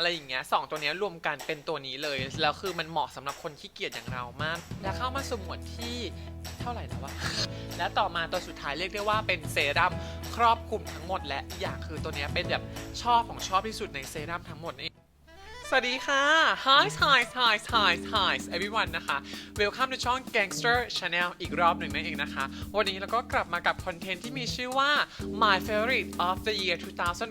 อะไรอย่างเงี้ยสองตัวเนี้ยรวมกันเป็นตัวนี้เลยแล้วคือมันเหมาะสำหรับคนขี้เกียจอย่างเรามาก แล้วเข้ามาสมวดที่เท่าไหร่แล้ววะและต่อมาตัวสุดท้ายเรียกได้ว่าเป็นเซรั่มครอบคลุมทั้งหมดและอย่างคือตัวนี้เป็นแบบชอบของชอบที่สุดในเซรั่มทั้งหมดนี่ สวัสดีค่ะ Hi Hi Hi Hi Hi everyone นะคะ Welcome to ช่อง Gangster Channel อีกรอบหนึ่งนั่นเองนะคะ วันนี้เราก็กลับมากับคอนเทนต์ที่มีชื่อว่า My Favorite of the Year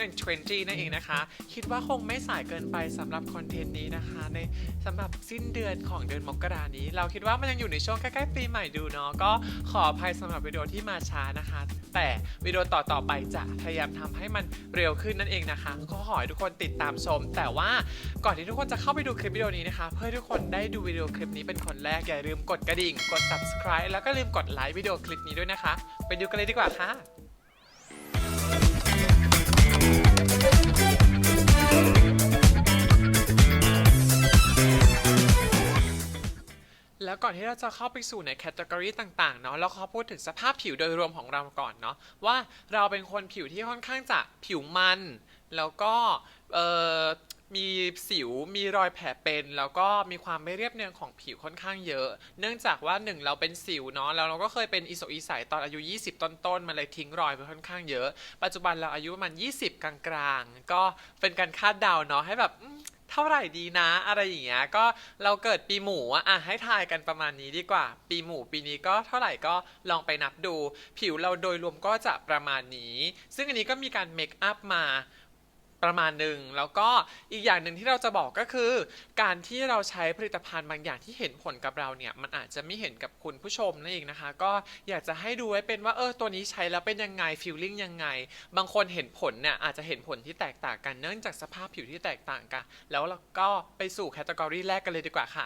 2020 นั่นเองนะคะ คิดว่าคงไม่สายเกินไปสำหรับคอนเทนต์นี้นะคะ ในสำหรับสิ้นเดือนของเดือนมกรานี้ เราคิดว่ามันยังอยู่ในช่วงใกล้ๆปีใหม่ดูเนาะ ก็ขออภัยสำหรับวิดีโอที่มาช้านะคะ แต่วิดีโอต่อๆไปจะพยายามทำให้มันเร็วขึ้นนั่นเองนะคะ ก็ขอให้ทุกคนติดตามชม แต่ว่าก่อน่อนที่ทุกคนจะเข้าไปดูคลิปวิดีโอนี้นะคะ เพื่อทุกคนได้ดูวิดีโอคลิปนี้เป็นคนแรกอย่าลืมกดกระดิ่ง กด subscribe แล้วก็ลืมกดไลค์วิดีโอคลิปนี้ด้วยนะคะ ไปดูกันเลยดีกว่าค่ะแล้วก่อนที่เราจะเข้าไปสู่ในแคตตากรีต่างๆเนาะเราขอพูดถึงสภาพผิวโดยรวมของเราก่อนเนาะว่าเราเป็นคนผิวที่ค่อนข้างจะผิวมัน แล้วก็เอ่อ มีสิวมีรอยแผลเป็น แล้วก็มีความไม่เรียบเนียนของผิวค่อนข้างเยอะ เนื่องจากว่าหนึ่งเราเป็นสิวเนาะแล้วเราก็เคยเป็นอิโซอีใสตอนอายุ 20 ต้นๆมันเลยทิ้งรอยไปค่อนข้างเยอะ ปัจจุบันเราอายุประมาณ 20 กลางๆ ก็เป็นการคาดเดาเนาะให้แบบเท่าไหร่ดีนะ อะไรอย่างเงี้ยก็เราเกิดปีหมูอะอะให้ทายกันประมาณนี้ดีกว่า ปีหมูปีนี้ก็เท่าไหร่ก็ลองไปนับดู ผิวเราโดยรวมก็จะประมาณนี้ ซึ่งอันนี้ก็มีการเมคอัพมา ประมาณหนึ่งแล้วก็อีกอย่างหนึ่งที่เราจะบอกก็คือ การที่เราใช้ผลิตภัณฑ์บางอย่างที่เห็นผลกับเราเนี่ยมันอาจจะไม่เห็นกับคุณผู้ชมนั่นเองนะคะ ก็อยากจะให้ดูไว้เป็นว่าเออตัวนี้ใช้แล้วเป็นยังไงฟีลลิ่งยังไง บางคนเห็นผลเนี่ยอาจจะเห็นผลที่แตกต่างกันเนื่องจากสภาพผิวที่แตกต่างกัน แล้วเราก็ไปสู่แคตตากรีแรกกันเลยดีกว่าค่ะ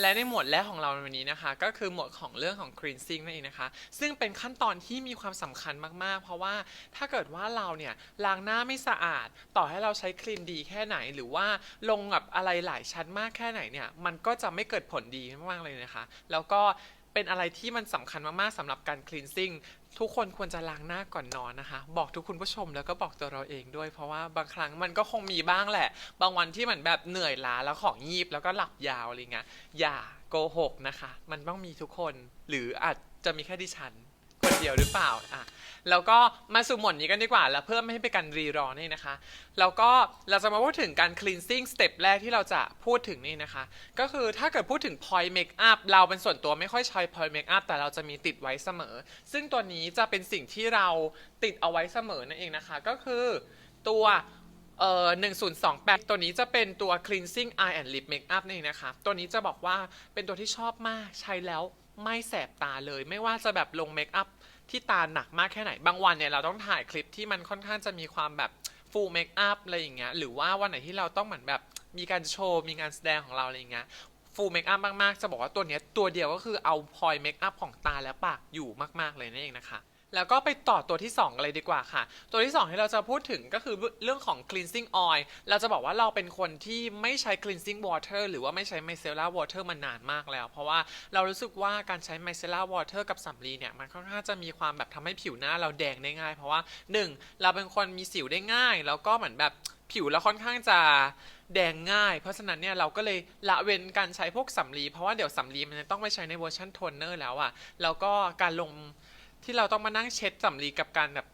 และในหมวดแรกของเราในวันนี้นะคะ ก็คือหมวดของเรื่องของ cleansing นั่นเองนะคะ ซึ่งเป็นขั้นตอนที่มีความสำคัญมากๆ เพราะว่าถ้าเกิดว่าเราเนี่ยล้างหน้าไม่สะอาด ต่อให้เราใช้ครีมดีแค่ไหน หรือว่าลงแบบอะไรหลายชั้นมากแค่ไหนเนี่ยมันก็จะไม่เกิดผลดีมากๆเลยนะคะ แล้วก็เป็นอะไรที่มันสำคัญมากๆสำหรับการ cleansing ทุกคนควรจะล้างหน้าก่อนนอนนะคะ บอกทุกคุณผู้ชมแล้วก็บอกตัวเราเองด้วย เพราะว่าบางครั้งมันก็คงมีบ้างแหละ บางวันที่เหมือนแบบเหนื่อยล้าแล้วของยีบแล้วก็หลับยาวอะไรเงี้ยอย่าโกหกนะคะ มันต้องมีทุกคน หรืออาจจะมีแค่ดิฉัน คนเดียวหรือเปล่าอะแล้วก็มาสู่หมวดนี้กันดีกว่า แล้วเพื่อไม่ให้เป็นการรีรอนี่นะคะ แล้วก็เราจะมาพูดถึงการ cleansing step แรกที่เราจะพูดถึงนี่นะคะ ก็คือถ้าเกิดพูดถึง point makeup เราเป็นส่วนตัวไม่ค่อยใช้ point makeup แต่เราจะมีติดไว้เสมอ ซึ่งตัวนี้จะเป็นสิ่งที่เราติดเอาไว้เสมอนั่นเองนะคะ ก็คือตัวเอ่อ1028 ตัวนี้จะเป็นตัว cleansing eye and lip makeup นี่นเองนะคะ ตัวนี้จะบอกว่าเป็นตัวที่ชอบมากใช้แล้ว ไม่แสบตาเลย ไม่ว่าจะแบบลงเมคอัพที่ตาหนักมากแค่ไหน บางวันเนี่ยเราต้องถ่ายคลิปที่มันค่อนข้างจะมีความแบบฟูลเมคอัพอะไรอย่างเงี้ย หรือว่าวันไหนที่เราต้องเหมือนแบบมีการโชว์ มีงานแสดงของเราอะไรอย่างเงี้ย ฟูลเมคอัพมาก ๆ จะบอกว่าตัวเนี้ยตัวเดียวก็คือเอาพอยเมคอัพของตาและปากอยู่มาก ๆ เลยนั่นเองนะคะ แล้วก็ไปต่อตัวที่2กันเลยดีกว่าค่ะ ตัวที่ 2 ที่เราจะพูดถึงก็คือเรื่องของ cleansing oil เราจะบอกว่าเราเป็นคนที่ไม่ใช้ cleansing water หรือว่าไม่ใช้ micellar water มานานมากแล้ว เพราะว่าเรารู้สึกว่าการใช้ micellar water กับสำลีเนี่ยมันค่อนข้างจะมีความแบบทำให้ผิวหน้าเราแดงได้ง่าย เพราะว่า 1. เราเป็นคนมีสิวได้ง่าย แล้วก็เหมือนแบบผิวเราค่อนข้างจะแดงง่าย เพราะฉะนั้นเนี่ยเราก็เลยละเว้นการใช้พวกสำลีเพราะว่าเดี๋ยวสำลีมันจะต้องไปใช้ในเวอร์ชันโทนเนอร์แล้วอะแล้วก็การลง ที่เราต้องมานั่งเช็ดสำลีกับการแบบ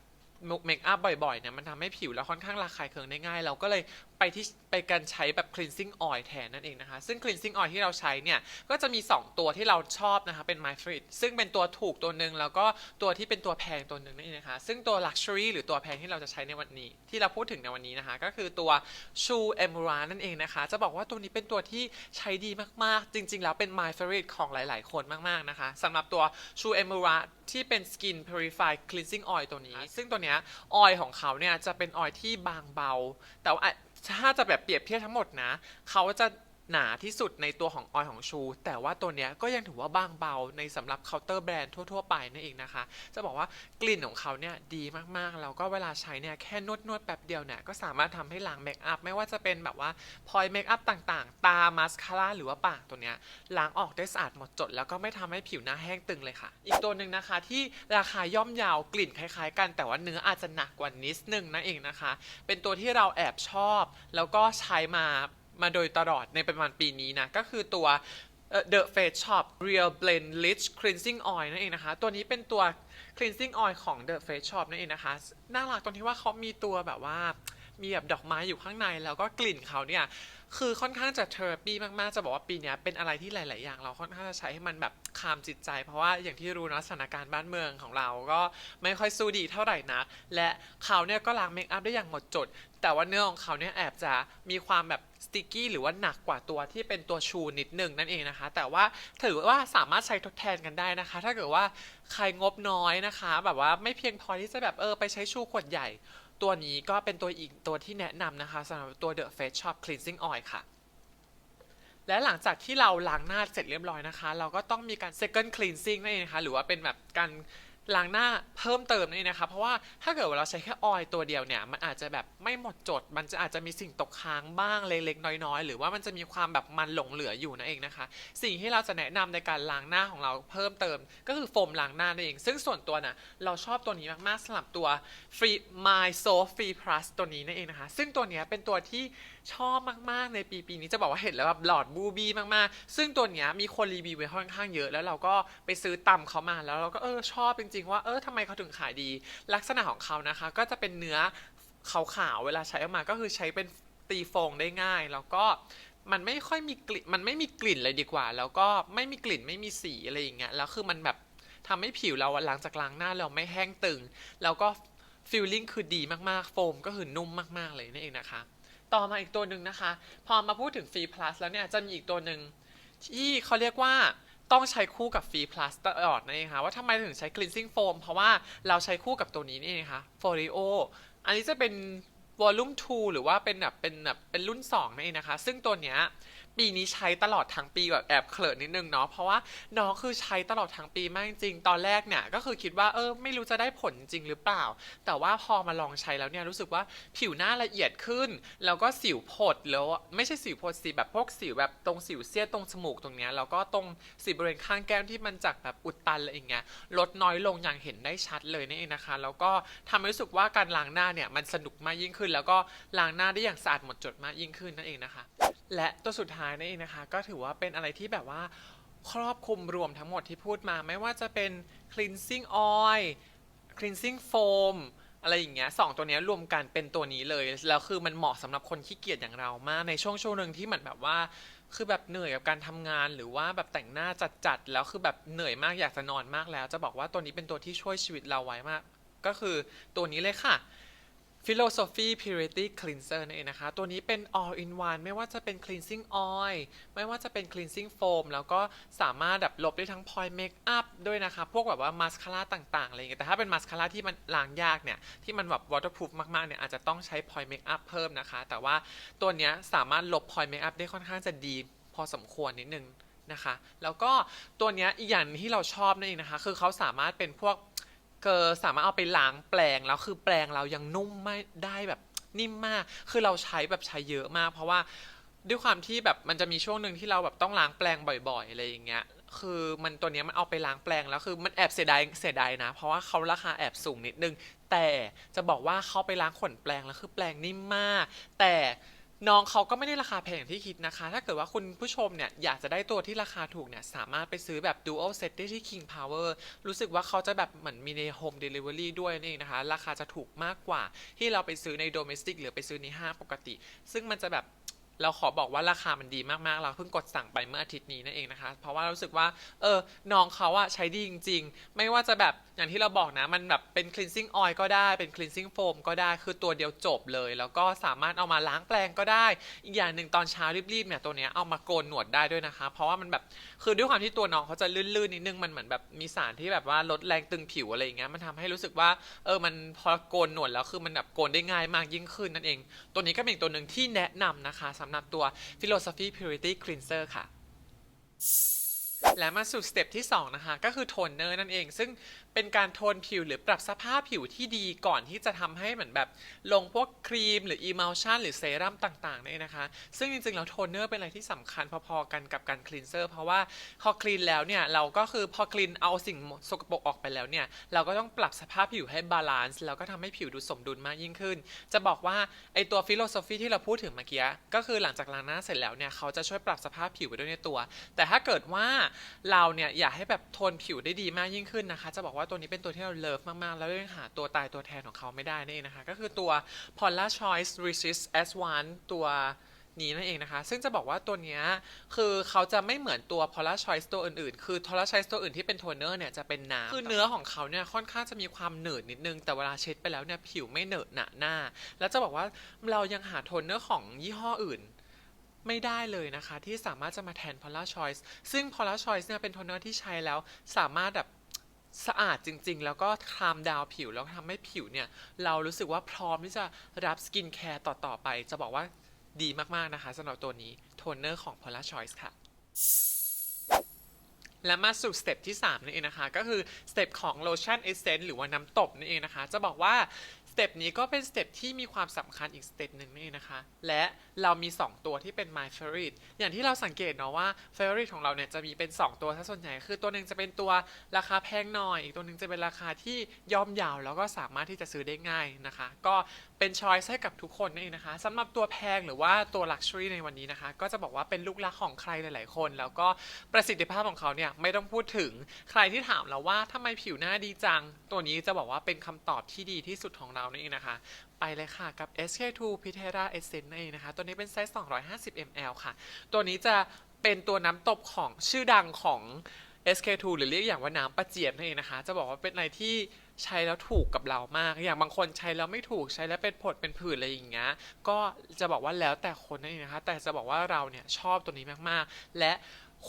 เมคอัพบ่อยๆเนี่ยมันทำให้ผิวเราค่อนข้างระคายเคืองได้ง่าย เราก็เลย ไปที่ไปการใช้แบบ cleansing oil แทนนั่นเองนะคะ ซึ่ง cleansing oil ที่เราใช้เนี่ย ก็จะมี 2 ตัวที่เราชอบนะคะ เป็น my favorite ซึ่งเป็นตัวถูกตัวหนึ่งแล้วก็ตัวที่เป็นตัวแพงตัวหนึ่งนั่นเองนะคะ ซึ่งตัว luxury หรือตัวแพงที่เราจะใช้ในวันนี้ ที่เราพูดถึงในวันนี้นะคะ ก็คือตัวชูเอม r a นั่นเองนะคะ จะบอกว่าตัวนี้เป็นตัวที่ใช้ดีมากๆ จริง ๆ แล้วเป็น my favorite ของหลาย ๆ คนมากๆนะคะสำหรับตัวชูเอม r a ที่เป็น skin purify cleansing oil ตัวนี้ ซึ่งตัวเนี้ยออยของเขาเนี่ยจะเป็นออยที่บางเบา แต่ว่า ถ้าจะแบบเปรียบเทียบทั้งหมดนะ เขาจะ หนาที่สุดในตัวของออยของชู แต่ว่าตัวเนี้ยก็ยังถือว่าบางเบาในสำหรับเคาน์เตอร์แบรนด์ทั่ว ๆ ไปนั่นเองนะคะ จะบอกว่ากลิ่นของเขาเนี่ยดีมากๆ แล้วก็เวลาใช้เนี่ยแค่นวดนวดๆแป๊บเดียวเนี่ยก็สามารถทำให้ล้างเมคอัพไม่ว่าจะเป็นแบบว่าพอยเมคอัพต่างๆ ตามาสคาร่าหรือว่าปากตัวเนี้ยล้างออกได้สะอาดหมดจด แล้วก็ไม่ทำให้ผิวหน้าแห้งตึงเลยค่ะ อีกตัวหนึ่งนะคะที่ราคาย่อมเยาวกลิ่นคล้ายๆ กัน แต่ว่าเนื้ออาจจะหนักกว่านิดนึงนั่นเองนะคะ เป็นตัวที่เราแอบชอบ แล้วก็ใช้มา มาโดยตลอดในประมาณปีนี้นะ ก็คือตัว The Face Shop Real Blend Rich Cleansing Oil นั่นเองนะคะ ตัวนี้เป็นตัว cleansing oil ของ The Face Shop นั่นเองนะคะ น่ารักตรงที่ว่าเขามีตัวแบบว่า มีแบบดอกไม้อยู่ข้างในแล้วก็กลิ่นเขาเนี่ยคือค่อนข้างจะเทอร์ปีมากๆ จะบอกว่าปีนี้เป็นอะไรที่หลาย ๆ อย่าง เราค่อนข้างจะใช้ให้มันแบบคามจิตใจ เพราะว่าอย่างที่รู้เนะสถานการณ์บ้านเมืองของเราก็ไม่ค่อยสู้ดีเท่าไหร่นัก และเขาเนี่ยก็ล้างเมคอัพได้อย่างหมดจด แต่ว่าเนื้อของเขาเนี่ยแอบจะมีความแบบสติกกี้หรือว่าหนักกว่าตัวที่เป็นตัวชูนิดหนึ่งนั่นเองนะคะ แต่ว่าถือว่าสามารถใช้ทดแทนกันได้นะคะ ถ้าเกิดว่าใครงบน้อยนะคะ แบบว่าไม่เพียงพอที่จะแบบเออไปใช้ชูขวดใหญ่ ตัวนี้ก็เป็นตัวอีกตัวที่แนะนำนะคะสำหรับตัว The Face Shop Cleansing Oil ค่ะ และหลังจากที่เราล้างหน้าเสร็จเรียบร้อยนะคะ เราก็ต้องมีการ second cleansing นั่นเองนะคะหรือว่าเป็นแบบการ ล้างหน้าเพิ่มเติมนั่นะคะเพราะว่าถ้าเกิดว่าเราใช้แค่ออยล์ตัวเดียวเนี่ยมันอาจจะแบบไม่หมดจด มันจะอาจจะมีสิ่งตกค้างบ้างเล็กๆน้อยๆ หรือว่ามันจะมีความแบบมันหลงเหลืออยู่นั่นเองนะคะ สิ่งที่เราจะแนะนำในการล้างหน้าของเราเพิ่มเติม ก็คือโฟมล้างหน้านั่นเอง ซึ่งส่วนตัวน่ะเราชอบตัวนี้มากๆสำหรับตัว Free My Soap Free Plus ตัวนี้นั่นเองนะคะ ซึ่งตัวนี้เป็นตัวที่ชอบมากๆในปีปีนี้จะบอกว่าเห็นแล้วแบบหลอดบูบี้มากๆ ซึ่งตัวเนี้ยมีคนรีวิวไว้ค่อนข้างเยอะ แล้วเราก็ไปซื้อตำเขามาแล้วเราก็เออชอบจริงๆ ว่าเออทำไมเขาถึงขายดี ลักษณะของเขานะคะ ก็จะเป็นเนื้อขาวๆเวลาใช้ออกมาก็คือใช้เป็นตีโฟงได้ง่าย แล้วก็มันไม่ค่อยมีกลิ่นมันไม่มีกลิ่นเลยดีกว่า แล้วก็ไม่มีกลิ่นไม่มีสีอะไรอย่างเงี้ยแล้วคือมันแบบทำให้ผิวเราหลังจากล้างหน้าเราไม่แห้งตึง แล้วก็ฟีลลิ่งคือดีมากๆ โฟมก็คือนุ่มมากๆเลยนั่นเองนะคะ ต่อมาอีกตัวหนึ่งนะคะ พอมาพูดถึงฟรี plus แล้วเนี่ยจะมีอีกตัวหนึ่งที่เขาเรียกว่าต้องใช้คู่กับฟรี plus ตลอดนั่นเองค่ะว่าทำไมถึงใช้ cleansing foam เพราะว่าเราใช้คู่กับตัวนี้นี่นะคะ Foreo อันนี้จะเป็น volume 2หรือว่าเป็นแบบเป็นแบบเป็นรุ่น2นั่นเองนะคะ ซึ่งตัวเนี้ย ปีนี้ใช้ตลอดทั้งปีแบบแอบเขินนิดนึงเนาะเพราะว่าน้องคือใช้ตลอดทั้งปีมากจริง ตอนแรกเนี่ยก็คือคิดว่าเออไม่รู้จะได้ผลจริงหรือเปล่า แต่ว่าพอมาลองใช้แล้วเนี่ยรู้สึกว่าผิวหน้าละเอียดขึ้น แล้วก็สิวผดแล้วไม่ใช่สิวผดสิแบบพวกสิวแบบตรงสิวเสี้ยตรงจมูกตรงเนี้ยแล้วก็ตรงสิวบริเวณข้างแก้มที่มันจากแบบอุดตันอะไรอย่างเงี้ยลดน้อยลงอย่างเห็นได้ชัดเลยนี่เองนะคะ แล้วก็ทำให้รู้สึกว่าการล้างหน้าเนี่ยมันสนุกมากยิ่งขึ้น แล้วก็ล้างหน้าได้อย่างสะอาดหมดจดมากยิ่งขึ้นนั่นเองนะคะ และตัวสุดท้ายนั่นเองนะคะ ก็ถือว่าเป็นอะไรที่แบบว่าครอบคลุมรวมทั้งหมดที่พูดมาไม่ว่าจะเป็น cleansing oil cleansing foam อะไรอย่างเงี้ยสองตัวนี้รวมกันเป็นตัวนี้เลย แล้วคือมันเหมาะสำหรับคนขี้เกียจอย่างเรามาก ในช่วงช่วงหนึ่งที่เหมือนแบบว่า คือแบบเหนื่อยกับการทำงานหรือว่าแบบแต่งหน้าจัดๆแล้วคือแบบเหนื่อยมากอยากจะนอนมากแล้ว จะบอกว่าตัวนี้เป็นตัวที่ช่วยชีวิตเราไว้มาก ก็คือตัวนี้เลยค่ะ Philosophy Purity Cleanser นั่นเองนะคะ ตัวนี้เป็น all in one ไม่ว่าจะเป็น cleansing oil ไม่ว่าจะเป็น cleansing foam แล้วก็สามารถแบบลบได้ทั้ง point makeup ด้วยนะคะ พวกแบบว่ามาสคาร่าต่างๆอะไรอย่างเงี้ยแต่ถ้าเป็นมาสคาร่าที่มันล้างยากเนี่ย ที่มันแบบ waterproof มากๆ เนี่ย อาจจะต้องใช้ point makeup เพิ่มนะคะ แต่ว่าตัวเนี้ยสามารถลบ point makeup ได้ค่อนข้างจะดี พอสมควรนิดนึงนะคะ แล้วก็ตัวเนี้ยอีกอย่างหนึ่งที่เราชอบนั่นเองนะคะ คือเขาสามารถเป็นพวก ก็สามารถเอาไปล้างแปลงแล้วคือแปลงเรายังนุ่มไม่ได้แบบนิ่มมาก คือเราใช้แบบใช้เยอะมาก เพราะว่าด้วยความที่แบบมันจะมีช่วงหนึ่งที่เราแบบต้องล้างแปลงบ่อยๆอะไรอย่างเงี้ย คือมันตัวนี้มันเอาไปล้างแปลงแล้วคือมันแอบเสียดายเสียดายนะ เพราะว่าเขาราคาแอบสูงนิดนึง แต่จะบอกว่าเขาไปล้างขนแปลงแล้วคือแปลงนิ่มมาก แต่ น้องเขาก็ไม่ได้ราคาแพงอย่างที่คิดนะคะ ถ้าเกิดว่าคุณผู้ชมเนี่ยอยากจะได้ตัวที่ราคาถูกเนี่ยสามารถไปซื้อแบบ dual set ได้ที่ King Power รู้สึกว่าเขาจะแบบเหมือนมีใน home delivery ด้วยนี่นะคะ ราคาจะถูกมากกว่าที่เราไปซื้อใน domestic หรือไปซื้อในห้างปกติ ซึ่งมันจะแบบ เราขอบอกว่าราคามันดีมากๆ เราเพิ่งกดสั่งไปเมื่ออาทิตย์นี้นั่นเองนะคะ เพราะว่ารู้สึกว่า เออ น้องเขาอะใช้ดีจริง ๆ ไม่ว่าจะแบบอย่างที่เราบอกนะ มันแบบเป็น cleansing oil ก็ได้ เป็น cleansing foam ก็ได้ คือตัวเดียวจบเลย แล้วก็สามารถเอามาล้างแปลงก็ได้ อีกอย่างหนึ่งตอนเช้ารีบๆเนี่ยตัวเนี้ยเอามาโกนหนวดได้ด้วยนะคะ เพราะว่ามันแบบ คือด้วยความที่ตัวน้องเขาจะลื่นๆนิดนึง มันเหมือนแบบมีสารที่แบบว่าลดแรงตึงผิวอะไรอย่างเงี้ย มันทำให้รู้สึกว่า เออ มันพอโกนหนวดแล้วคือมันแบบโกนได้ง่ายมากยิ่งขึ้นนั่นเอง ตัวนี้ก็เป็นตัวหนึ่งที่แนะนำนะคะสำำหรับตัว Philosophy Purity Cleanser ค่ะและมาสู่สเต็ปที่ 2 นะคะ ก็คือโทนเนอร์นั่นเอง ซึ่งเป็นการโทนผิวหรือปรับสภาพผิวที่ดีก่อนที่จะทำให้เหมือนแบบลงพวกครีมหรืออีมัลชันหรือเซรั่มต่างๆเนี่ยนะคะ ซึ่งจริงๆแล้วโทนเนอร์เป็นอะไรที่สำคัญพอๆกันกับการคลีนเซอร์เพราะว่าพอคลีนแล้วเนี่ยเราก็คือพอคลีนเอาสิ่งสกปรกออกไปแล้วเนี่ยเราก็ต้องปรับสภาพผิวให้บาลานซ์แล้วก็ทำให้ผิวดูสมดุลมากยิ่งขึ้น จะบอกว่าไอตัวฟิโลโซฟีที่เราพูดถึงเมื่อกี้ก็คือหลังจากล้างหน้าเสร็จแล้วเนี่ยเขาจะช่วยปรับสภาพผิวไปด้วยในตัว แต่ถ้าเกิดว่าเราเนี่ยอยากให้แบบโทนผิวได้ดีมากยิ่งขึ้นนะคะ จะบอกว่าว่าตัวนี้เป็นตัวที่เราเลิฟมาก ๆ แล้วยังหาตัวตายตัวแทนของเขาไม่ได้นั่นเองนะคะ ก็คือตัว Paula Choice Resist S1 ตัวนี้นั่นเองนะคะ ซึ่งจะบอกว่าตัวนี้คือเขาจะไม่เหมือนตัว Paula Choice ตัวอื่นๆ คือ Paula Choice ตัวอื่นที่เป็นโทนเนอร์เนี่ยจะเป็นน้ำ คือเนื้อของเขาเนี่ยค่อนข้างจะมีความหนืดนิดนึง แต่เวลาเช็ดไปแล้วเนี่ยผิวไม่เหนอะหนะหน้า แล้วจะบอกว่าเรายังหาโทนเนอร์ของยี่ห้ออื่นไม่ได้เลยนะคะ ที่สามารถจะมาแทน Paula Choice ซึ่ง Paula Choice เนี่ยเป็นโทนเนอร์ที่ใช้แล้วสามารถแบบ สะอาดจริงๆ แล้วก็คลามดาวผิวแล้วทำให้ผิวเนี่ย เรารู้สึกว่าพร้อมที่จะรับสกินแคร์ต่อ ๆ ไป จะบอกว่าดีมาก ๆ นะคะสำหรับตัวนี้โทนเนอร์ของ Polar Choice ค่ะ และมาสู่สเต็ปที่ 3 นั่นเองนะคะ ก็คือสเต็ปของโลชั่นเอเซนต์หรือว่าน้ำตบนั่นเองนะคะ จะบอกว่า ต็ปนี้ก็เป็นสเต็ปที่มีความสำคัญอีกสเต็ปหนึ่งนั่นะคะ และเรามี 2 ตัวที่เป็น my favorite อย่างที่เราสังเกตเนาะว่า favorite ของเราเนี่ยจะมีเป็น 2 ตัวซะส่วนใหญ่ คือตัวหนึ่งจะเป็นตัวราคาแพงหน่อย อีกตัวหนึ่งจะเป็นราคาที่ย่อมเยาว แล้วก็สามารถที่จะซื้อได้ง่ายนะคะ ก็เป็นช้อยส์ให้กับทุกคนนั่นเองนะคะสำหรับตัวแพงหรือว่าตัว luxury ในวันนี้นะคะ ก็จะบอกว่าเป็นลูกรักของใครหลาย ๆ คน แล้วก็ประสิทธิภาพของเขาเนี่ยไม่ต้องพูดถึงใครที่ถามเราว่าทำไมผิวหน้าดีจัง ตัวนี้จะบอกว่าเป็นคำตอบที่ดีที่สุดของเรานั่นเองนะคะ ไปเลยค่ะกับ SK2 Pitera Essence นั่นเองนะคะ ตัวนี้เป็นไซส์ 250 ml ค่ะ ตัวนี้จะเป็นตัวน้ำตบของชื่อดังของ SK2 หรือเรียกอย่างว่าน้ำประเจียบนั่นเองนะคะ จะบอกว่าเป็นอะไรที่ใช้แล้วถูกกับเรามาก อย่างบางคนใช้แล้วไม่ถูกใช้แล้วเป็นผดเป็นผื่นอะไรอย่างเงี้ย ก็จะบอกว่าแล้วแต่คนนั่นเองนะคะ แต่จะบอกว่าเราเนี่ยชอบตัวนี้มากๆ และ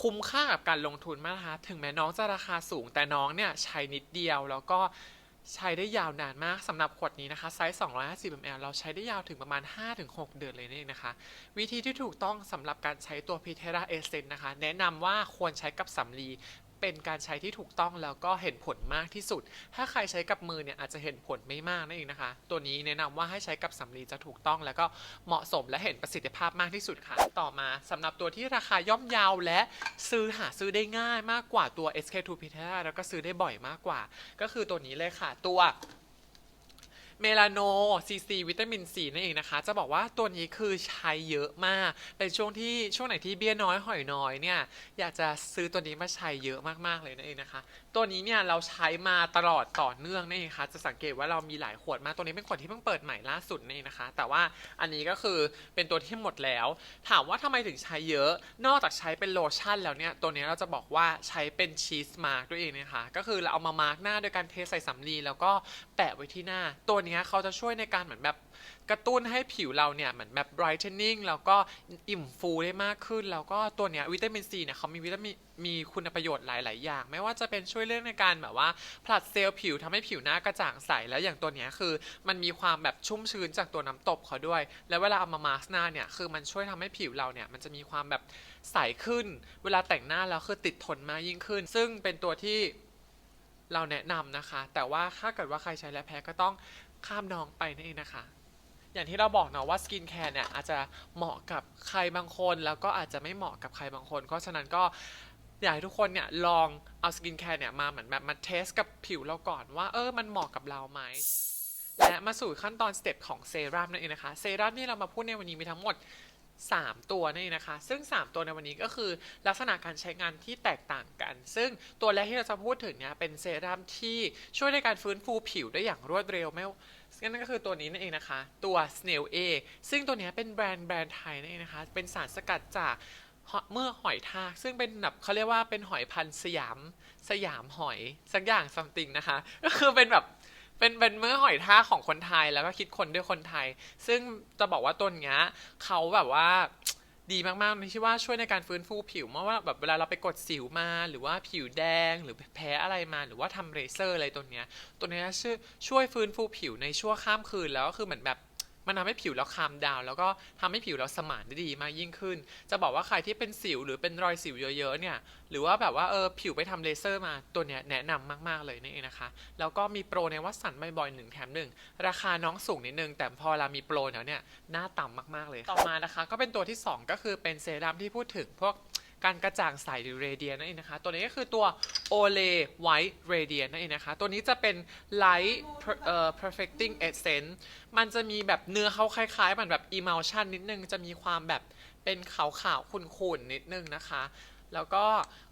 คุ้มค่ากับการลงทุนมากนะคะ ถึงแม้น้องจะราคาสูงแต่น้องเนี่ยใช้นิดเดียวแล้วก็ ใช้ได้ยาวนานมากสำหรับขวดนี้นะคะไซส์ 250 ml เราใช้ได้ยาวถึงประมาณ 5-6 เดือนเลยนี่เองนะคะ วิธีที่ถูกต้องสำหรับการใช้ตัว p i t e r a e s s e n นะคะ แนะนำว่าควรใช้กับสำลี เป็นการใช้ที่ถูกต้องแล้วก็เห็นผลมากที่สุด ถ้าใครใช้กับมือเนี่ยอาจจะเห็นผลไม่มากนั่นเองนะคะ ตัวนี้แนะนำว่าให้ใช้กับสำลีจะถูกต้องแล้วก็เหมาะสมและเห็นประสิทธิภาพมากที่สุดค่ะ ต่อมาสำหรับตัวที่ราคาย่อมเยาวและซื้อหาซื้อได้ง่ายมากกว่าตัว SK2 p i t a แล้วก็ซื้อได้บ่อยมากกว่า ก็คือตัวนี้เลยค่ะตัว เมลาโนซีซีวิตามินซีนั่นเองนะคะ จะบอกว่าตัวนี้คือใช้เยอะมากในช่วงที่ช่วงไหนที่เบี้ยน้อยหอยน้อยเนี่ย อยากจะซื้อตัวนี้มาใช้เยอะมากๆเลยนั่นเองนะคะ ตัวนี้เนี่ยเราใช้มาตลอดต่อเนื่องนั่นเองค่ะ จะสังเกตว่าเรามีหลายขวดมาก ตัวนี้เป็นขวดที่เพิ่งเปิดใหม่ล่าสุดนี่นะคะ แต่ว่าอันนี้ก็คือเป็นตัวที่หมดแล้ว ถามว่าทำไมถึงใช้เยอะ นอกจากใช้เป็นโลชั่นแล้วเนี่ย ตัวนี้เราจะบอกว่าใช้เป็นชีสมาร์กด้วยเองนะคะ ก็คือเราเอามามาร์กหน้าโดยการเทใส่สำลีแล้วก็แปะไว้ที่หน้า ตัวเนี้ยเขาจะช่วยในการเหมือนแบบกระตุ้นให้ผิวเราเนี่ยเหมือนแบบ brightening แล้วก็อิ่มฟูได้มากขึ้น แล้วก็ตัวเนี้ยวิตามินซีเนี่ยเขามีวิตามินมีคุณประโยชน์หลาย ๆ อย่าง ไม่ว่าจะเป็นช่วยเรื่องในการแบบว่าผลัดเซลล์ผิวทำให้ผิวหน้ากระจ่างใส แล้วอย่างตัวเนี้ยคือ มันมีความแบบชุ่มชื้นจากตัวน้ำตบเขาด้วย แล้วเวลาเอามามาสก์หน้าเนี่ยคือมันช่วยทำให้ผิวเราเนี่ยมันจะมีความแบบใสขึ้น เวลาแต่งหน้าแล้วคือติดทนมากยิ่งขึ้น ซึ่งเป็นตัวที่เราแนะนำนะคะ แต่ว่าถ้าเกิดว่าใครใช้แล้วแพ้ก็ต้อง ข้ามน้องไปนั่นเองนะคะ อย่างที่เราบอกเนาะว่าสกินแคร์เนี่ยอาจจะเหมาะกับใครบางคน แล้วก็อาจจะไม่เหมาะกับใครบางคน เพราะฉะนั้นก็อยากให้ทุกคนเนี่ยลองเอาสกินแคร์เนี่ยมาเหมือนแบบมาเทสกับผิวเราก่อนว่าเออมันเหมาะกับเราไหมและมาสู่ขั้นตอนสเต็ปของเซรั่มนั่นเองนะคะ เซรั่มที่เรามาพูดในวันนี้มีทั้งหมด 3 ตัวนั่นะคะ ซึ่ง 3 ตัวในวันนี้ก็คือ ลักษณะการใช้งานที่แตกต่างกัน ซึ่งตัวแรกที่เราจะพูดถึงเนี่ยเป็นเซรั่มที่ช่วยในการฟื้นฟูผิวได้อย่างรวดเร็วไม่นั่นก็คือตัวนี้นั่นเองนะคะ ตัว Snail A ซึ่งตัวนี้เป็นแบรนด์แบรนด์ไทยนั่นเองนะคะ เป็นสารสกัดจากเมื่อหอยทาก ซึ่งเป็นแบบเขาเรียกว่าเป็นหอยพันธุ์สยาม สยามหอยสักอย่างซัมติงนะคะ ก็คือเป็นแบบ เป็นเป็นเมื่อหอยท่าของคนไทยแล้วก็คิดคนด้วยคนไทย ซึ่งจะบอกว่าตัวเนี้ยเขาแบบว่าดีมากๆในที่ว่าช่วยในการฟื้นฟูผิวเมื่อว่าแบบเวลาเราไปกดสิวมาหรือว่าผิวแดงหรือแพ้อะไรมา หรือว่าทำเลเซอร์อะไรตัวเนี้ยตัวเนี้ยช่วยช่วยฟื้นฟูผิวในชั่วข้ามคืนแล้วก็คือเหมือนแบบ มันทำให้ผิวเราคามดาว แล้วก็ทำให้ผิวเราสมานได้ดีมากยิ่งขึ้น จะบอกว่าใครที่เป็นสิวหรือเป็นรอยสิวเยอะๆเนี่ย หรือว่าแบบว่าเออผิวไปทำเลเซอร์มาตัวเนี้ยแนะนำมากๆเลยนี่เองนะคะ แล้วก็มีโปรในวัดสันบ่อยๆหนึ่งแถมหนึ่งราคาน้องสูงนิดนึง แต่พอเรามีโปรแล้วเนี่ยหน้าต่ำมากๆเลย ต่อมานะคะ ก็เป็นตัวที่ 2 ก็คือเป็นเซรั่มที่พูดถึงพวก การกระจ่างใสหรือเรเดียนนั่นเองนะคะ ตัวนี้ก็คือตัว Olay White Radiant นั่นเองนะคะ ตัวนี้จะเป็น Light Per- เอ่อ Perfecting Essence มันจะมีแบบเนื้อเขาคล้ายๆ มันแบบ emulsion นิดนึง จะมีความแบบเป็นขาวๆขุ่นๆนิดนึงนะคะ แล้วก็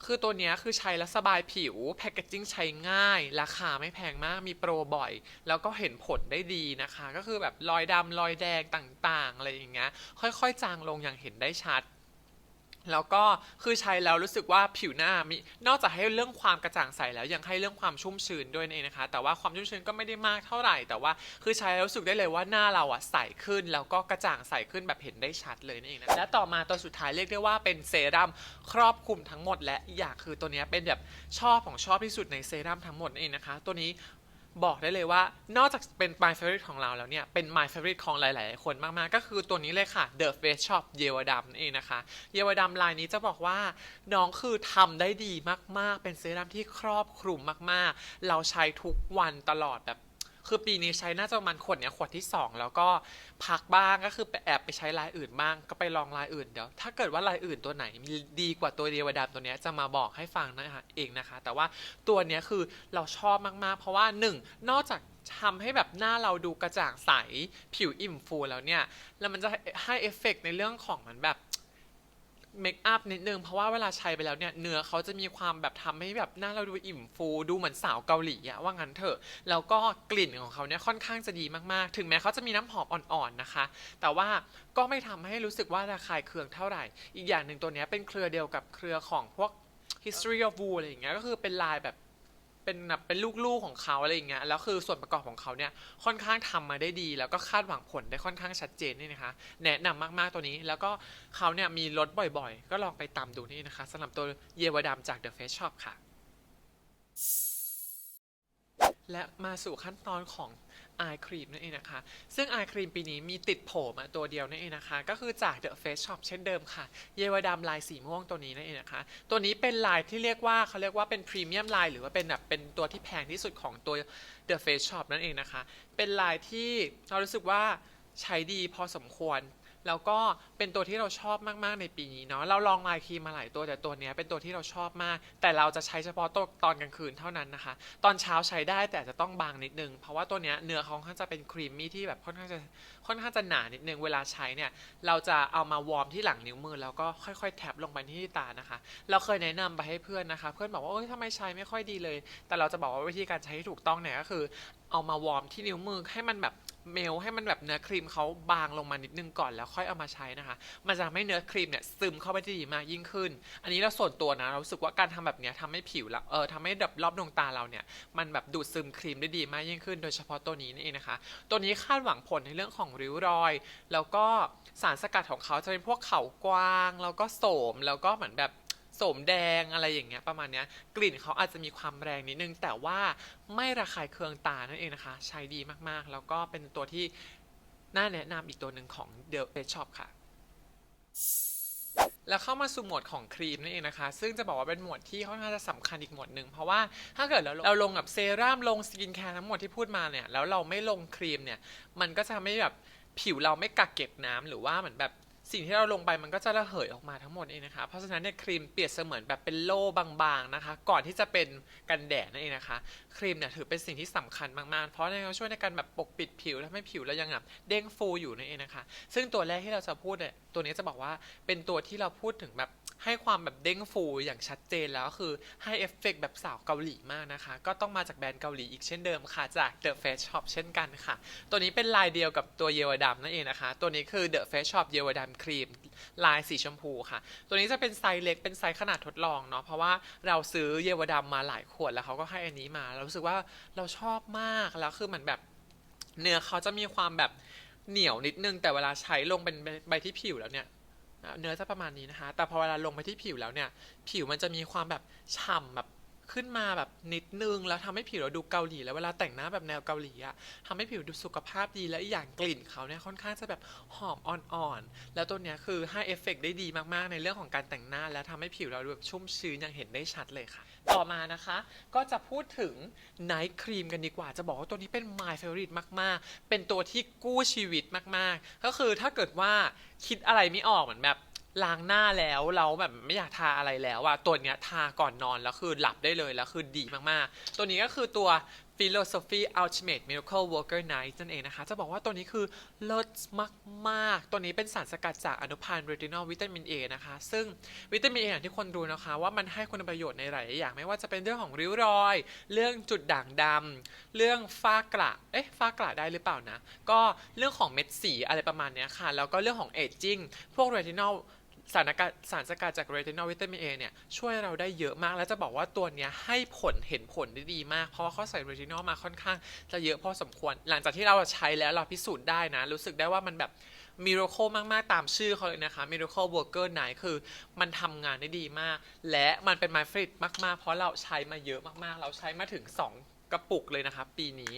คือตัวเนี้ยคือใช้แล้วสบายผิว แพคเกจจิ้งใช้ง่าย ราคาไม่แพงมากมีโปรบ่อย แล้วก็เห็นผลได้ดีนะคะ ก็คือแบบรอยดำรอยแดงต่างๆ อะไรอย่างเงี้ยค่อยๆ จางลงอย่างเห็นได้ชัด แล้วก็คือใช้แล้วรู้สึกว่าผิวหน้ามีนอกจากให้เรื่องความกระจ่างใสแล้วยังให้เรื่องความชุ่มชื้นด้วยนั่นเองนะคะ แต่ว่าความชุ่มชื้นก็ไม่ได้มากเท่าไหร่ แต่ว่าคือใช้แล้วรู้สึกได้เลยว่าหน้าเราอะใสขึ้น แล้วก็กระจ่างใสขึ้นแบบเห็นได้ชัดเลยนั่นเองนะและต่อมาตัวสุดท้ายเรียกได้ว่าเป็นเซรั่มครอบคลุมทั้งหมด และอยางคือตัวนี้เป็นแบบชอบของชอบที่สุดในเซรั่มทั้งหมดนั่นเองนะคะ ตัวนี้ บอกได้เลยว่า นอกจากเป็น my favorite ของเราแล้วเนี่ย เป็น my favorite ของหลาย ๆ คนมาก ๆ ก็คือตัวนี้เลยค่ะ The Face Shop เยวดำนั่นเองนะคะ เยวดำลายนี้จะบอกว่า น้องคือทำได้ดีมาก ๆ เป็นเซรั่มที่ครอบคลุมมาก ๆ เราใช้ทุกวันตลอดแบบ คือปีนี้ใช้น่าจะประมาณขวดเนี้ยขวดที่ 2 แล้วก็พักบ้างก็คือไปแอบไปใช้ลายอื่นบ้างก็ไปลองลายอื่นเดี๋ยวถ้าเกิดว่าลายอื่นตัวไหนมีดีกว่าตัวเดียวดำตัวเนี้ยจะมาบอกให้ฟังนะคะเองนะคะ แต่ว่าตัวเนี้ยคือเราชอบมากๆ เพราะว่า 1 นอกจากทำให้แบบหน้าเราดูกระจ่างใสผิวอิ่มฟูแล้วเนี่ย แล้วมันจะให้เอฟเฟกต์ในเรื่องของเหมือนแบบ เมคอัพนิดนึง เพราะว่าเวลาใช้ไปแล้วเนี่ยเนื้อเขาจะมีความแบบทำให้แบบหน้าเราดูอิ่มฟูดูเหมือนสาวเกาหลีอะว่างั้นเถอะ แล้วก็กลิ่นของเขาเนี่ยค่อนข้างจะดีมากๆ ถึงแม้เขาจะมีน้ำหอมอ่อนๆนะคะ แต่ว่าก็ไม่ทำให้รู้สึกว่าระคายเคืองเท่าไหร่ อีกอย่างหนึ่งตัวเนี้ยเป็นเครือเดียวกับเครือของพวก history of Wu อะไรอย่างเงี้ยก็คือเป็นลายแบบ เป็นแบบเป็นลูกๆของเขาอะไรอย่างเงี้ยแล้วคือส่วนประกอบของเขาเนี่ยค่อนข้างทำมาได้ดี แล้วก็คาดหวังผลได้ค่อนข้างชัดเจนนี่นะคะ แนะนำมากๆตัวนี้ แล้วก็เขาเนี่ยมีลดบ่อยๆ ก็ลองไปตามดูนี่นะคะสำหรับตัวเยวดามจาก The Face Shop ค่ะและมาสู่ขั้นตอนของ อายครีมนั่นเองนะคะ ซึ่งอายครีมปีนี้มีติดโผล่มาตัวเดียวนั่นเองนะคะ ก็คือจาก The Face Shop เช่นเดิมค่ะ เยวดำลายสีม่วงตัวนี้นั่นเองนะคะ ตัวนี้เป็นลายที่เรียกว่าเขาเรียกว่าเป็นพรีเมียมลายหรือว่าเป็นแบบเป็นตัวที่แพงที่สุดของตัว The Face Shop นั่นเองนะคะ เป็นลายที่เรารู้สึกว่าใช้ดีพอสมควร แล้วก็เป็นตัวที่เราชอบมากๆในปีนี้เนาะเราลองลายครีมมาหลายตัวแต่ตัวนี้เป็นตัวที่เราชอบมาก แต่เราจะใช้เฉพาะตัวตอนกลางคืนเท่านั้นนะคะ ตอนเช้าใช้ได้แต่จะต้องบางนิดนึง เพราะว่าตัวนี้เนื้อเขาค่อนข้างจะเป็นครีมมี่ที่แบบค่อนข้างจะค่อนข้างจะหนานิดนึงเวลาใช้เนี่ยเราจะเอามาวอร์มที่หลังนิ้วมือแล้วก็ค่อยๆ แทบลงไปที่ตานะคะ เราเคยแนะนำไปให้เพื่อนนะคะ เพื่อนบอกว่าเอ้ยทำไมใช้ไม่ค่อยดีเลย แต่เราจะบอกว่าวิธีการใช้ที่ถูกต้องเนี่ยก็คือ เอามาวอร์มที่นิ้วมือให้มันแบบเมลให้มันแบบเนื้อครีมเขาบางลงมานิดนึงก่อนแล้วค่อยเอามาใช้นะคะ มันจะทำให้เนื้อครีมเนี่ยซึมเข้าไปได้ดีมากยิ่งขึ้น อันนี้เราส่วนตัวนะเราสึกว่าการทำแบบเนี้ยทำให้ผิวเราเออทำให้แบบรอบดวงตาเราเนี่ยมันแบบดูดซึมครีมได้ดีมากยิ่งขึ้น โดยเฉพาะตัวนี้นี่เองนะคะ ตัวนี้คาดหวังผลในเรื่องของริ้วรอย แล้วก็สารสกัดของเขาจะเป็นพวกเขากวาง แล้วก็โสมแล้วก็เหมือนแบบ สมแดงอะไรอย่างเงี้ยประมาณเนี้ยกลิ่นเขาอาจจะมีความแรงนิดนึง แต่ว่าไม่ระคายเคืองตานั่นเองนะคะ ใช้ดีมากๆ แล้วก็เป็นตัวที่น่าแนะนำอีกตัวหนึ่งของ The Face Shop ค่ะแล้วเข้ามาสู่หมวดของครีมนั่นเองนะคะ ซึ่งจะบอกว่าเป็นหมวดที่ค่อนข้างจะสำคัญอีกหมวดหนึ่งเพราะว่าถ้าเกิดเราเราลงกับเซรั่มลงสกินแคร์ทั้งหมดที่พูดมาเนี่ยแล้วเราไม่ลงครีมเนี่ย มันก็จะทำให้แบบผิวเราไม่กักเก็บน้ำหรือว่าเหมือนแบบ สิ่งที่เราลงไปมันก็จะระเหยออกมาทั้งหมดเองนะคะ เพราะฉะนั้นเนี่ยครีมเปรียบเสมือนแบบเป็นโล่บางๆนะคะ ก่อนที่จะเป็นกันแดดนั่นเองนะคะ ครีมเนี่ยถือเป็นสิ่งที่สำคัญมากๆ เพราะเนี่ยเขาช่วยในการแบบปกปิดผิวทำให้ผิวเรายังแบบเด้งฟูอยู่นั่นเองนะคะ ซึ่งตัวแรกที่เราจะพูดเนี่ยตัวนี้จะบอกว่าเป็นตัวที่เราพูดถึงแบบให้ความแบบเด้งฟูอย่างชัดเจนแล้วคือให้เอฟเฟกต์แบบสาวเกาหลีมากนะคะ ก็ต้องมาจากแบรนด์เกาหลีอีกเช่นเดิมค่ะ จาก The Face Shop เช่นกันค่ะ ตัวนี้เป็นลายเดียวกับตัวเยวดำนั่นเองนะคะ ตัวนี้คือ The Face Shop เยวดำครีมลายสีชมพูค่ะ ตัวนี้จะเป็นไซส์เล็กเป็นไซส์ขนาดทดลองเนาะเพราะว่าเราซื้อเยวดำมาหลายขวดแล้วเขาก็ให้อันนี้มาเรารู้สึกว่าเราชอบมากแล้วคือเหมือนแบบเนื้อเขาจะมีความแบบเหนียวนิดนึง แต่เวลาใช้ลงเป็นใบที่ผิวแล้วเนี่ยเนื้อจะประมาณนี้นะคะ แต่พอเวลาลงไปที่ผิวแล้วเนี่ย ผิวมันจะมีความแบบฉ่ำแบบ ขึ้นมาแบบนิดนึงแล้วทำให้ผิวเราดูเกาหลีแล้วเวลาแต่งหน้าแบบแนวเกาหลีอะทำให้ผิวดูสุขภาพดีและอีกอย่างกลิ่นเขาเนี่ยค่อนข้างจะแบบหอมอ่อนๆแล้วตัวเนี้ยคือให้เอฟเฟกต์ได้ดีมากๆในเรื่องของการแต่งหน้า และทำให้ผิวเราดูแบบชุ่มชื้นอย่างเห็นได้ชัดเลยค่ะ ต่อมานะคะ ก็จะพูดถึงไนท์ครีมกันดีกว่า จะบอกว่าตัวนี้เป็น my favorite มาก ๆ เป็นตัวที่กู้ชีวิตมาก ๆ ก็คือถ้าเกิดว่าคิดอะไรไม่ออกเหมือนแบบ ล้างหน้าแล้วเราแบบไม่อยากทาอะไรแล้วอะตัวเนี้ยทาก่อนนอนแล้วคือหลับได้เลยแล้วคือดีมากๆ ตัวนี้ก็คือตัว Philosophy Ultimate Miracle Worker Night นั่นเองนะคะ จะบอกว่าตัวนี้คือเลิศมาก ๆ ตัวนี้เป็นสารสกัดจากอนุพันธ์เรตินอลวิตามิน A นะคะ ซึ่งวิตามิน A อย่างที่คนรู้นะคะ ว่ามันให้คุณประโยชน์ในหลายอย่าง ไม่ว่าจะเป็นเรื่องของริ้วรอย เรื่องจุดด่างดำเรื่องฝ้ากระ เอ๊ะ ฝ้ากระได้หรือเปล่านะ ก็เรื่องของเม็ดสีอะไรประมาณนี้ค่ะ แล้วก็เรื่องของเอจจิ้ง พวกเรตินอล สารกัดสารสกัดจากเรตินอลวิตามินเอเนี่ยช่วยเราได้เยอะมาก แล้วจะบอกว่าตัวเนี้ยให้ผลเห็นผลได้ดีมาก เพราะว่าเขาใส่เรตินอลมาค่อนข้างจะเยอะพอสมควร หลังจากที่เราใช้แล้วเราพิสูจน์ได้นะ รู้สึกได้ว่ามันแบบมิราเคิลมาก ๆ ตามชื่อเขาเลยนะคะ Miracle Worker Night คือมันทำงานได้ดีมาก และมันเป็น my favorite มาก ๆ เพราะเราใช้มาเยอะมาก ๆ เราใช้มาถึง 2 กระปุกเลยนะคะ ปีนี้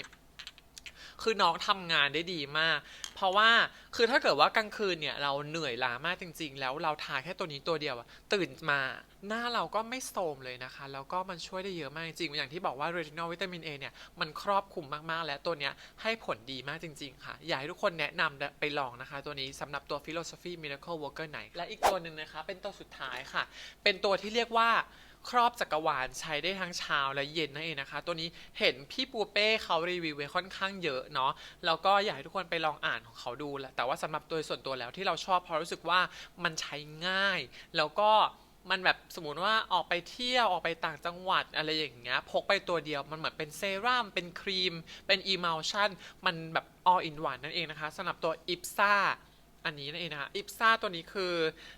คือน้องทำงานได้ดีมาก เพราะว่าคือถ้าเกิดว่ากลางคืนเนี่ยเราเหนื่อยล้ามากจริง ๆ แล้วเราทาแค่ตัวนี้ตัวเดียวอะตื่นมาหน้าเราก็ไม่โทรมเลยนะคะ แล้วก็มันช่วยได้เยอะมากจริงๆอย่างที่บอกว่าเรตินอลวิตามิน A เนี่ยมันครอบคลุมมากๆ และตัวเนี้ยให้ผลดีมากจริง ๆ ค่ะ อยากให้ทุกคนแนะนำไปลองนะคะ ตัวนี้สำหรับตัว Philosophy Miracle Worker Night และอีกตัวหนึ่งนะคะ เป็นตัวสุดท้ายค่ะ เป็นตัวที่เรียกว่า ครอบจักรวาลใช้ได้ทั้งเช้าและเย็นนั่นเองนะคะ ตัวนี้เห็นพี่ปูเป้เขารีวิวไว้ค่อนข้างเยอะเนาะแล้วก็อยากให้ทุกคนไปลองอ่านของเขาดูแหละแต่ว่าสำหรับตัวส่วนตัวแล้วที่เราชอบเพราะรู้สึกว่ามันใช้ง่าย แล้วก็มันแบบสมมติว่าออกไปเที่ยวออกไปต่างจังหวัดอะไรอย่างเงี้ยพกไปตัวเดียวมันเหมือนเป็นเซรั่มเป็นครีม เป็นอีเมลชั่นมันแบบ all in one นั่นเองนะคะสำหรับตัวอิปซ่า อันนี้นั่นเองนะคะอิปซ่าตัวนี้คือ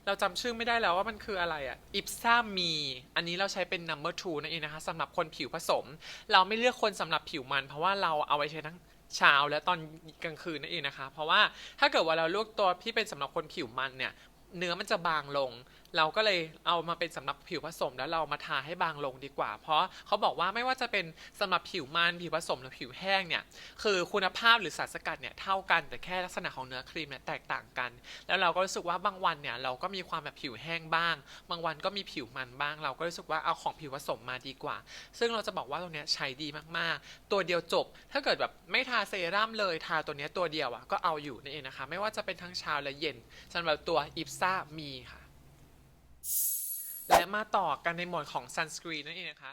เราจำชื่อไม่ได้แล้วว่ามันคืออะไรอะอิปซ่ามี อันนี้เราใช้เป็น number two นั่นเองนะคะสำหรับคนผิวผสม เราไม่เลือกคนสำหรับผิวมัน เพราะว่าเราเอาไว้ใช้ทั้งเช้าและตอนกลางคืนนั่นเองนะคะ เพราะว่าถ้าเกิดว่าเราเลือกตัวที่เป็นสำหรับคนผิวมันเนี่ย เนื้อมันจะบางลง เราก็เลยเอามาเป็นสำหรับผิวผสมแล้วเรามาทาให้บางลงดีกว่า เพราะเขาบอกว่าไม่ว่าจะเป็นสำหรับผิวมันผิวผสมหรือผิวแห้งเนี่ยคือคุณภาพหรือสารสกัดเนี่ยเท่ากันแต่แค่ลักษณะของเนื้อครีมเนี่ยแตกต่างกัน แล้วเราก็รู้สึกว่าบางวันเนี่ยเราก็มีความแบบผิวแห้งบ้าง บางวันก็มีผิวมันบ้าง เราก็รู้สึกว่าเอาของผิวผสมมาดีกว่า ซึ่งเราจะบอกว่าตัวเนี้ยใช้ดีมากๆ ตัวเดียวจบ ถ้าเกิดแบบไม่ทาเซรั่มเลยทาตัวเนี้ยตัวเดียวอะก็เอาอยู่นั่นเองนะคะ ไม่ว่าจะเป็นทั้งเช้าและเย็นสำหรับตัวอิฟซ่ามีค่ะ และมาต่อกันในหมวดของ sunscreen นั่นเองนะคะ